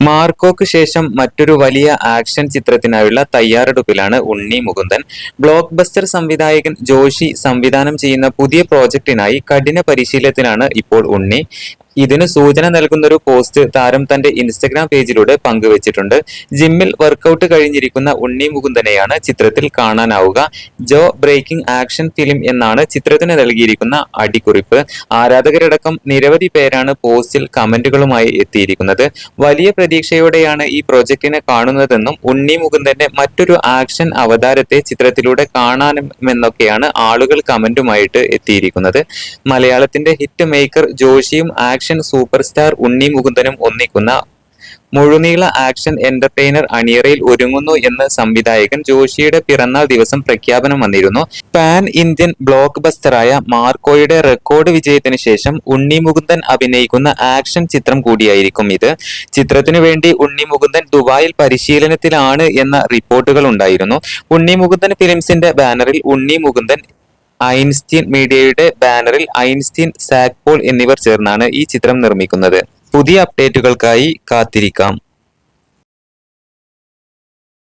മാർക്കോക്ക് ശേഷം മറ്റൊരു വലിയ ആക്ഷൻ ചിത്രത്തിനായുള്ള തയ്യാറെടുപ്പിലാണ് ഉണ്ണി മുകുന്ദൻ. ബ്ലോക്ക് ബസ്റ്റർ സംവിധായകൻ ജോഷി സംവിധാനം ചെയ്യുന്ന പുതിയ പ്രോജക്റ്റിനായി കഠിന പരിശീലനത്തിലാണ് ഇപ്പോൾ ഉണ്ണി. ഇതിന് സൂചന നൽകുന്ന ഒരു പോസ്റ്റ് താരം തന്റെ ഇൻസ്റ്റഗ്രാം പേജിലൂടെ പങ്കുവച്ചിട്ടുണ്ട്. ജിമ്മിൽ വർക്കൗട്ട് കഴിഞ്ഞിരിക്കുന്ന ഉണ്ണി മുകുന്ദനെയാണ് ചിത്രത്തിൽ കാണാനാവുക. ജോ ബ്രേക്കിംഗ് ആക്ഷൻ ഫിലിം എന്നാണ് ചിത്രത്തിന് നൽകിയിരിക്കുന്ന അടിക്കുറിപ്പ്. ആരാധകരടക്കം നിരവധി പേരാണ് പോസ്റ്റിൽ കമന്റുകളുമായി എത്തിയിരിക്കുന്നത്. വലിയ പ്രതീക്ഷയോടെയാണ് ഈ പ്രൊജക്ടിനെ കാണുന്നതെന്നും ഉണ്ണി മുകുന്ദന്റെ മറ്റൊരു ആക്ഷൻ അവതാരത്തെ ചിത്രത്തിലൂടെ കാണാനുമെന്നൊക്കെയാണ് ആളുകൾ കമന്റുമായിട്ട് എത്തിയിരിക്കുന്നത്. മലയാളത്തിന്റെ ഹിറ്റ് മേക്കർ ജോഷിയും ആക്ഷൻ സൂപ്പർ സ്റ്റാർ ഉണ്ണി മുകുന്ദനും ഒന്നിക്കുന്ന മുഴുനീള ആക്ഷൻ എന്റർടൈനർ അണിയറയിൽ ഒരുങ്ങുന്നു എന്ന് സംവിധായകൻ ജോഷിയുടെ പിറന്നാൾ ദിവസം പ്രഖ്യാപനം വന്നിരുന്നു. പാൻ ഇന്ത്യൻ ബ്ലോക്ക് ബസ്റ്ററായ മാർക്കോയുടെ റെക്കോർഡ് വിജയത്തിന് ശേഷം ഉണ്ണി മുകുന്ദൻ അഭിനയിക്കുന്ന ആക്ഷൻ ചിത്രം കൂടിയായിരിക്കും ഇത്. ചിത്രത്തിനു വേണ്ടി ഉണ്ണി മുകുന്ദൻ ദുബായിൽ പരിശീലനത്തിലാണ് എന്ന റിപ്പോർട്ടുകൾ ഉണ്ടായിരുന്നു. ഉണ്ണി മുകുന്ദൻ ഫിലിംസിന്റെ ബാനറിൽ ഉണ്ണി മുകുന്ദൻ ഐൻസ്റ്റീൻ മീഡിയയുടെ ബാനറിൽ ഐൻസ്റ്റീൻ സാക്പോൾ എന്നിവർ ചേർന്നാണ് ഈ ചിത്രം നിർമ്മിക്കുന്നത്. പുതിയ അപ്ഡേറ്റുകൾക്കായി കാത്തിരിക്കാം.